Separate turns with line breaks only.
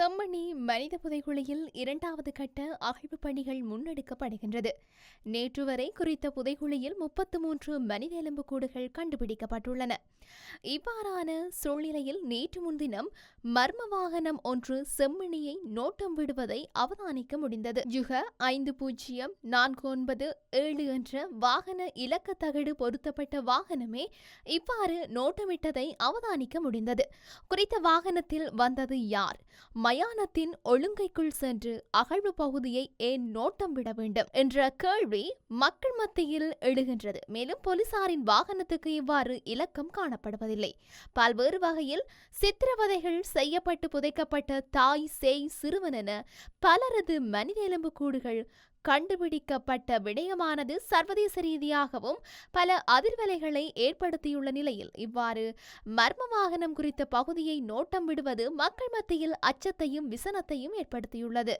செம்மணி மனித புதைகுழியில் இரண்டாவது கட்ட அகழ்வு பணிகள் முன்னெடுக்கப்படுகின்றது. நேற்று வரை குறித்த புதைகுழியில் முப்பத்து மூன்று மனித எலும்புக்கூடுகள் கண்டுபிடிக்கப்பட்டுள்ளன. இவ்வாறான சூழ்நிலையில் நேற்று முன்தினம் மர்ம வாகனம் ஒன்று செம்மணியை நோட்டம் விடுவதை அவதானிக்க முடிந்தது. ஜுக ஐந்து பூஜ்ஜியம் நான்கு ஒன்பது ஏழு என்ற வாகன இலக்க தகடு பொருத்தப்பட்ட வாகனமே இவ்வாறு நோட்டமிட்டதை அவதானிக்க முடிந்தது. குறித்த வாகனத்தில் வந்தது யார்? மயானத்தின் ஒழுங்கைக்குள் சென்று அகழ்வு பகுதியை ஏன் நோட்டம் விட வேண்டும் என்ற கேள்வி மக்கள் மத்தியில் எழுகின்றது. மேலும் போலீசாரின் வாகனத்துக்கு இவ்வாறு இலக்கம் காணப்படுவதில்லை. பல்வேறு வகையில் சித்திரவதைகள் செய்யப்பட்டு புதைக்கப்பட்ட தாய் சேய் சிறுவன் என பலரது மனித எலும்புக்கூடுகள் கண்டுபிடிக்கப்பட்ட விடயமானது சர்வதேச ரீதியாகவும் பல அதிர்வலைகளை ஏற்படுத்தியுள்ள நிலையில் இவ்வாறு மர்ம வாகனம் குறித்த பகுதியை நோட்டம் விடுவது மக்கள் மத்தியில் அச்சத்தையும் விசனத்தையும் ஏற்படுத்தியுள்ளது.